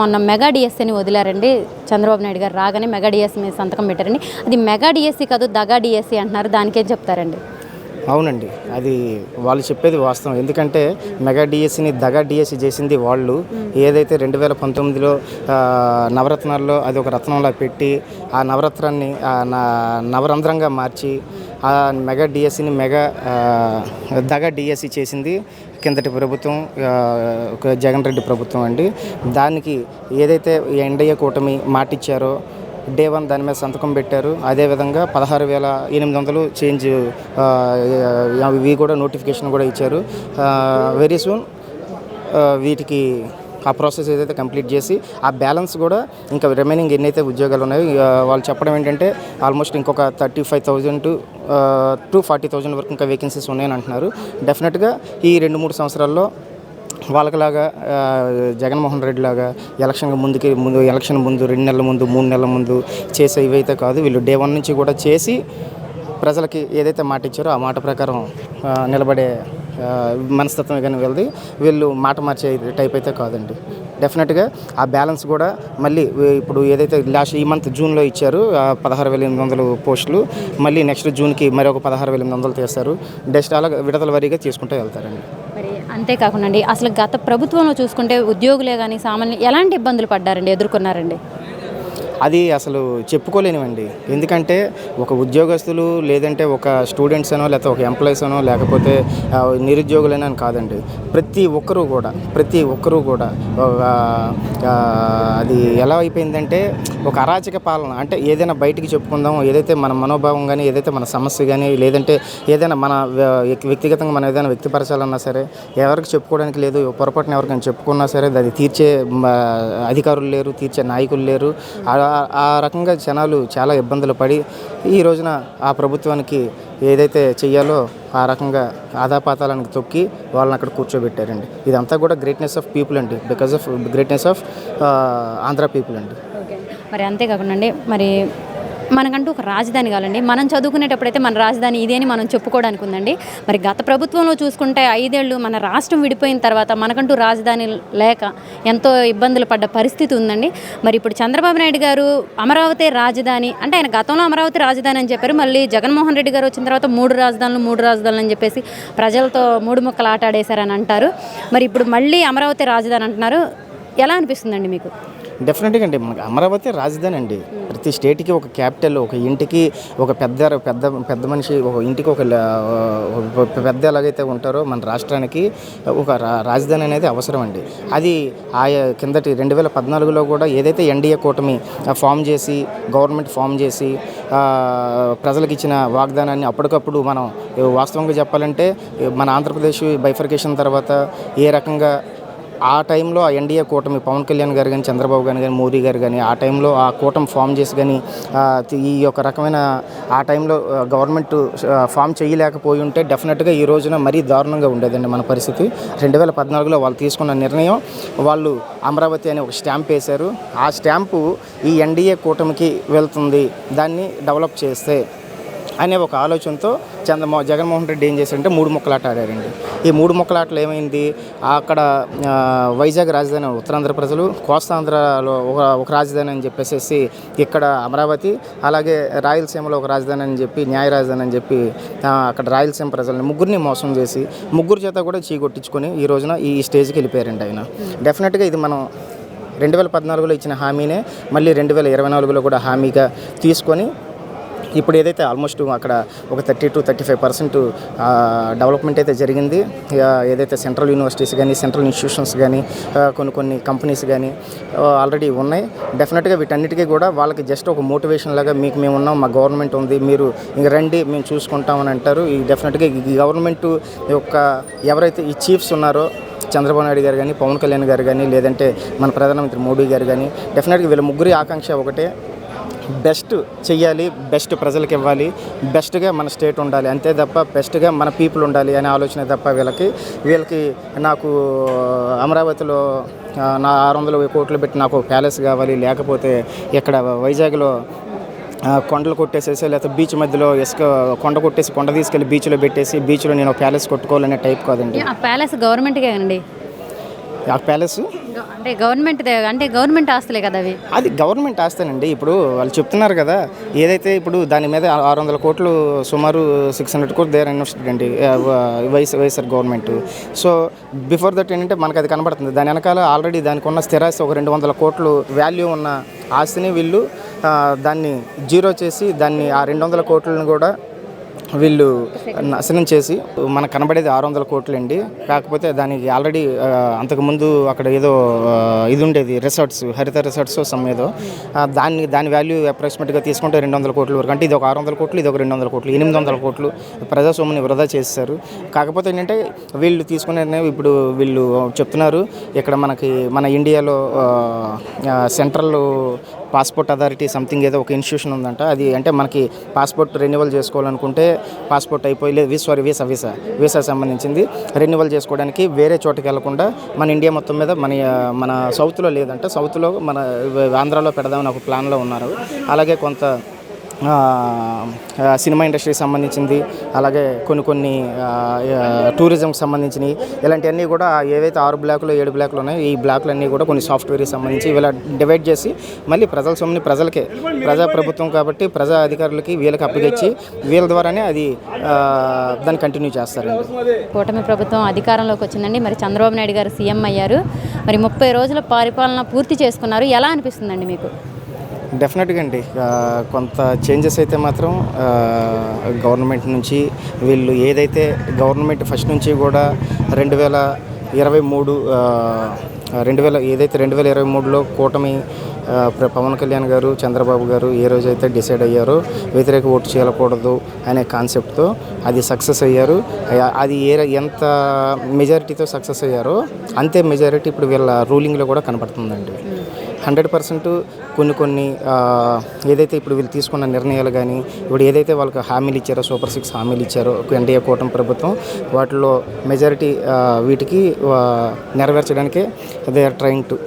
మొన్న మెగా డిఎస్సీని వదిలారండి. చంద్రబాబు నాయుడు గారు రాగానే మెగా డిఎస్సీ మీద సంతకం పెట్టారండి అది మెగా డిఎస్సీ కాదు దగా డిఎస్సీ అంటున్నారు. దానికేం చెప్తారండి. అవునండి. అది వాళ్ళు చెప్పేది వాస్తవం. ఎందుకంటే మెగా డిఎస్సిని దగా డిఎస్సి చేసింది వాళ్ళు. ఏదైతే రెండు వేల పంతొమ్మిదిలో నవరత్నాల్లో అది ఒక రత్నంలా పెట్టి ఆ నవరత్నాన్ని నవరంధ్రంగా మార్చి ఆ మెగా డిఎస్సిని మెగా దగా డిఎస్సి చేసింది కిందటి ప్రభుత్వం ఒక జగన్ రెడ్డి ప్రభుత్వం అండి. దానికి ఏదైతే ఎన్డీఏ కూటమి మాటిచ్చారో డే వన్ దాని మీద సంతకం పెట్టారు. అదేవిధంగా పదహారు వేల ఎనిమిది వందలు చేంజ్ ఇవి కూడా నోటిఫికేషన్ కూడా ఇచ్చారు. వెరీ సూన్ వీటికి ఆ ప్రాసెస్ ఏదైతే కంప్లీట్ చేసి ఆ బ్యాలెన్స్ కూడా ఇంకా రిమైనింగ్ ఎన్నైతే ఉద్యోగాలు ఉన్నాయో వాళ్ళు చెప్పడం ఏంటంటే ఆల్మోస్ట్ ఇంకొక thirty five thousand to to forty thousand వరకు ఇంకా వేకెన్సీస్ ఉన్నాయని అంటున్నారు. డెఫినెట్గా ఈ రెండు మూడు సంవత్సరాల్లో వాళ్ళకిలాగా జగన్మోహన్ రెడ్డి లాగా ఎలక్షన్ ముందుకి ముందు ఎలక్షన్ ముందు రెండు నెలల ముందు మూడు నెలల ముందు చేసే ఇవైతే కాదు వీళ్ళు డే వన్ నుంచి కూడా చేసి ప్రజలకి ఏదైతే మాట ఇచ్చారో ఆ మాట ప్రకారం నిలబడే మనస్తత్వం కానీ వీళ్ళది. వీళ్ళు మాట మార్చే టైప్ అయితే కాదండి. డెఫినెట్గా ఆ బ్యాలెన్స్ కూడా మళ్ళీ ఇప్పుడు ఏదైతే లాస్ట్ ఈ మంత్ జూన్లో ఇచ్చారు ఆ పదహారు వేల ఎనిమిది వందలు పోస్టులు మళ్ళీ నెక్స్ట్ జూన్కి మరొక పదహారు వేల ఎనిమిది వందలు తీస్తారు. నెక్స్ట్ అలా విడతల వారీగా తీసుకుంటూ వెళ్తారండి. మరి అంతేకాకుండా అండి అసలు గత ప్రభుత్వంలో చూసుకుంటే ఉద్యోగులే కానీ సామాన్య ఎలాంటి ఇబ్బందులు పడ్డారండి ఎదుర్కొన్నారండి? అది అసలు చెప్పుకోలేనివండి. ఎందుకంటే ఒక ఉద్యోగస్తులు లేదంటే ఒక స్టూడెంట్స్ అనో లేకపోతే ఒక ఎంప్లాయీస్ అనో లేకపోతే నిరుద్యోగులైనా అని కాదండి. ప్రతి ఒక్కరూ కూడా ప్రతి ఒక్కరూ కూడా అది ఎలా అయిపోయిందంటే ఒక అరాచక పాలన. అంటే ఏదైనా బయటికి చెప్పుకుందాం ఏదైతే మన మనోభావం కానీ ఏదైతే మన సమస్య కానీ లేదంటే ఏదైనా మన వ్యక్తిగతంగా మనం ఏదైనా వ్యక్తిపరచాలన్నా సరే ఎవరికి చెప్పుకోవడానికి లేదు పొరపాటున ఎవరికైనా చెప్పుకున్నా సరే అది తీర్చే అధికారులు లేరు తీర్చే నాయకులు లేరు. ఆ- రకంగా జనాలు చాలా ఇబ్బందులు పడి ఈ రోజున ఆ ప్రభుత్వానికి ఏదైతే చెయ్యాలో ఆ రకంగా ఆదాపాతాలను తొక్కి వాళ్ళని అక్కడ కూర్చోబెట్టారండి. ఇదంతా కూడా గ్రేట్నెస్ ఆఫ్ పీపుల్ అండి. Because of greatness of Andhra people అండి. మరి అంతేకాకుండా అండి మరి మనకంటూ ఒక రాజధాని కావాలండి. మనం చదువుకునేటప్పుడైతే మన రాజధాని ఇదే అని మనం చెప్పుకోవడానికి ఉందండి. మరి గత ప్రభుత్వంలో చూసుకుంటే ఐదేళ్ళు మన రాష్ట్రం విడిపోయిన తర్వాత మనకంటూ రాజధాని లేక ఎంతో ఇబ్బందులు పడ్డ పరిస్థితి ఉందండి. మరి ఇప్పుడు చంద్రబాబు నాయుడు గారు అమరావతి రాజధాని అంటే ఆయన గతంలో అమరావతి రాజధాని అని చెప్పారు. మళ్ళీ జగన్మోహన్ రెడ్డి గారు వచ్చిన తర్వాత మూడు రాజధానులు మూడు రాజధానులు అని చెప్పేసి ప్రజలతో మూడు ముక్కలు ఆట ఆడేశారని అంటారు. మరి ఇప్పుడు మళ్ళీ అమరావతి రాజధాని అంటున్నారు. ఎలా అనిపిస్తుందండి మీకు? డెఫినెట్గా అండి మనకి అమరావతి రాజధాని అండి ప్రతి స్టేట్కి ఒక క్యాపిటల్ ఒక ఇంటికి ఒక పెద్ద పెద్ద పెద్ద మనిషి ఒక ఇంటికి ఒక పెద్ద ఎలాగైతే ఉంటారో మన రాష్ట్రానికి ఒక రాజధాని అనేది అవసరం అండి అది ఆయా కిందటి రెండు వేల పద్నాలుగులో కూడా ఏదైతే ఎన్డీఏ కూటమి ఫామ్ చేసి గవర్నమెంట్ ఫామ్ చేసి ప్రజలకు ఇచ్చిన వాగ్దానాన్ని అప్పటికప్పుడు మనం వాస్తవంగా చెప్పాలంటే మన ఆంధ్రప్రదేశ్ బైఫర్కేషన్ తర్వాత ఏ రకంగా ఆ టైంలో ఆ ఎన్డీఏ కూటమి పవన్ కళ్యాణ్ గారు కానీ చంద్రబాబు గారు కానీ మోదీ గారు కానీ ఆ టైంలో ఆ కూటమి ఫామ్ చేసి కానీ ఈ యొక్క రకమైన ఆ టైంలో గవర్నమెంట్ ఫామ్ చేయలేకపోయి ఉంటే డెఫినెట్గా ఈ రోజున మరీ దారుణంగా ఉండేదండి మన పరిస్థితి. రెండు వేల పద్నాలుగులో వాళ్ళు తీసుకున్న నిర్ణయం వాళ్ళు అమరావతి అనే ఒక స్టాంప్ వేశారు. ఆ స్టాంపు ఈ ఎన్డీఏ కూటమికి వెళ్తుంది. దాన్ని డెవలప్ చేస్తే అనే ఒక ఆలోచనతో చంద్రమో జగన్మోహన్ రెడ్డి ఏం చేశారంటే మూడు ముక్కలాట ఆడారండి. ఈ మూడు ముక్కలాటలు ఏమైంది? అక్కడ వైజాగ్ రాజధాని ఉత్తరాంధ్ర ప్రజలు కోస్తాంధ్రలో ఒక ఒక రాజధాని అని చెప్పేసి ఇక్కడ అమరావతి అలాగే రాయలసీమలో ఒక రాజధాని అని చెప్పి న్యాయ రాజధాని అని చెప్పి అక్కడ రాయలసీమ ప్రజల్ని ముగ్గురిని మోసం చేసి ముగ్గురు చేత కూడా చీకొట్టించుకొని ఈ రోజున ఈ స్టేజ్కి వెళ్ళిపోయారండి ఆయన. డెఫినెట్గా ఇది మనం రెండు వేల పద్నాలుగులో ఇచ్చిన హామీనే మళ్ళీ రెండు వేల ఇరవై నాలుగులో కూడా హామీగా తీసుకొని ఇప్పుడు ఏదైతే ఆల్మోస్ట్ అక్కడ ఒక thirty to thirty five percent development అయితే జరిగింది. ఏదైతే సెంట్రల్ యూనివర్సిటీస్ కానీ సెంట్రల్ ఇన్స్టిట్యూషన్స్ కానీ కొన్ని కొన్ని కంపెనీస్ కానీ ఆల్రెడీ ఉన్నాయి. డెఫినెట్గా వీటన్నిటికీ కూడా వాళ్ళకి జస్ట్ ఒక మోటివేషన్ లాగా మీకు మేము ఉన్నాం మా గవర్నమెంట్ ఉంది మీరు ఇంక రండి మేము చూసుకుంటామని అంటారు. ఈ డెఫినెట్గా ఈ గవర్నమెంట్ యొక్క ఎవరైతే ఈ చీఫ్స్ ఉన్నారో చంద్రబాబు నాయుడు గారు కానీ పవన్ కళ్యాణ్ గారు కానీ లేదంటే మన ప్రధానమంత్రి మోడీ గారు కానీ డెఫినెట్గా వీళ్ళ ముగ్గురి ఆకాంక్ష ఒకటే. బెస్ట్ చెయ్యాలి బెస్ట్ ప్రజలకు ఇవ్వాలి బెస్ట్గా మన స్టేట్ ఉండాలి. అంతే తప్ప బెస్ట్గా మన పీపుల్ ఉండాలి అనే ఆలోచన తప్ప వీళ్ళకి వీళ్ళకి నాకు అమరావతిలో నా ఆరు వందల కోట్లు పెట్టి నాకు ప్యాలెస్ కావాలి లేకపోతే ఇక్కడ వైజాగ్లో కొండలు కొట్టేసేసి లేకపోతే బీచ్ మధ్యలో ఇసుక కొండ కొట్టేసి కొండ తీసుకెళ్ళి బీచ్లో పెట్టేసి బీచ్లో నేను ప్యాలెస్ కొట్టుకోవాలనే టైప్ కాదండి. ఆ ప్యాలెస్ గవర్నమెంట్కే అండి ఆ ప్యాలెస్? అంటే గవర్నమెంట్ అంటే గవర్నమెంట్ ఆస్తులే కదా అవి? అది గవర్నమెంట్ ఆస్తేనండి ఇప్పుడు వాళ్ళు చెప్తున్నారు కదా ఏదైతే ఇప్పుడు దాని మీద ఆరు వందల కోట్లు సుమారు సిక్స్ హండ్రెడ్ కోట్లు దేర్ ఇన్వెస్టెడ్ అండి YS YSR government so before that ఏంటంటే మనకు అది కనబడుతుంది. దాని వెనకాల ఆల్రెడీ దానికి ఉన్న స్థిరాస్తి ఒక రెండు వందల కోట్లు వాల్యూ ఉన్న ఆస్తిని వీళ్ళు దాన్ని జీరో చేసి దాన్ని ఆ రెండు వందల కోట్లను కూడా వీళ్ళు నాశనం చేసి మనకు కనబడేది ఆరు వందల కోట్లు అండి కాకపోతే దానికి ఆల్రెడీ అంతకుముందు అక్కడ ఏదో ఇది ఉండేది రిసార్ట్స్ హరిత రిసార్ట్స్ సమ్ ఏదో. దాన్ని దాని వాల్యూ అప్రాక్సిమేట్గా తీసుకుంటే రెండు వందల కోట్ల వరకు. అంటే ఇది ఒక ఆరు వందల కోట్లు ఇది ఒక రెండు వందల కోట్లు ఎనిమిది వందల కోట్లు ప్రజాస్వామ్యాన్ని వృధా చేశారు కాకపోతే ఏంటంటే వీళ్ళు తీసుకునే ఇప్పుడు వీళ్ళు చెప్తున్నారు ఇక్కడ మనకి మన ఇండియాలో సెంట్రల్ పాస్పోర్ట్ అథారిటీ సంథింగ్ ఏదో ఒక ఇన్స్టిట్యూషన్ ఉందంట. అది అంటే మనకి పాస్పోర్ట్ రెన్యువల్ చేసుకోవాలనుకుంటే పాస్పోర్ట్ అయిపోయి లేదు సారీ వీసా వీసా వీసా సంబంధించింది. రెన్యువల్ చేసుకోవడానికి వేరే చోటకి వెళ్ళకుండా మన ఇండియా మొత్తం మీద మన మన సౌత్లో లేదంట. సౌత్లో మన ఆంధ్రాలో పెడదామని ఒక ప్లాన్లో ఉన్నారు. అలాగే కొంత సినిమా ఇండస్ట్రీకి సంబంధించింది అలాగే కొన్ని కొన్ని టూరిజంకి సంబంధించినవి ఇలాంటివన్నీ కూడా ఏవైతే ఆరు బ్లాకులు ఏడు బ్లాకులు ఉన్నాయో ఈ బ్లాకులన్నీ కూడా కొన్ని సాఫ్ట్వేర్కి సంబంధించి ఇలా డివైడ్ చేసి మళ్ళీ ప్రజల సొమ్ముని ప్రజలకే ప్రజా ప్రభుత్వం కాబట్టి ప్రజా అధికారులకి వీళ్ళకి అప్పగించి వీళ్ళ ద్వారానే అది దాన్ని కంటిన్యూ చేస్తారండి. కూటమి ప్రభుత్వం అధికారంలోకి వచ్చిందండి. మరి చంద్రబాబు నాయుడు గారు సీఎం అయ్యారు. మరి ముప్పై రోజుల పరిపాలన పూర్తి చేసుకున్నారు. ఎలా అనిపిస్తుందండి మీకు? డెఫినెట్గా అండి. కొంత చేంజెస్ అయితే మాత్రం గవర్నమెంట్ నుంచి వీళ్ళు ఏదైతే గవర్నమెంట్ ఫస్ట్ నుంచి కూడా రెండు వేల ఇరవై మూడు రెండు వేల ఏదైతే రెండు వేల ఇరవై మూడులో కూటమి పవన్ కళ్యాణ్ గారు చంద్రబాబు గారు ఏ రోజైతే డిసైడ్ అయ్యారో వ్యతిరేక ఓటు చేయకూడదు అనే కాన్సెప్ట్తో అది సక్సెస్ అయ్యారు. అది ఏ ఎంత మెజారిటీతో సక్సెస్ అయ్యారో అంతే మెజారిటీ ఇప్పుడు వీళ్ళ రూలింగ్లో కూడా కనపడుతుందండి. హండ్రెడ్ పర్సెంట్ కొన్ని కొన్ని ఏదైతే ఇప్పుడు వీళ్ళు తీసుకున్న నిర్ణయాలు కానీ ఇప్పుడు ఏదైతే వాళ్ళకి హామీలు ఇచ్చారో సూపర్ సిక్స్ హామీలు ఇచ్చారో ఎన్డీఏ కూటమి ప్రభుత్వం వాటిలో మెజారిటీ వీటికి నెరవేర్చడానికే దే ఆర్ ట్రయింగ్ టు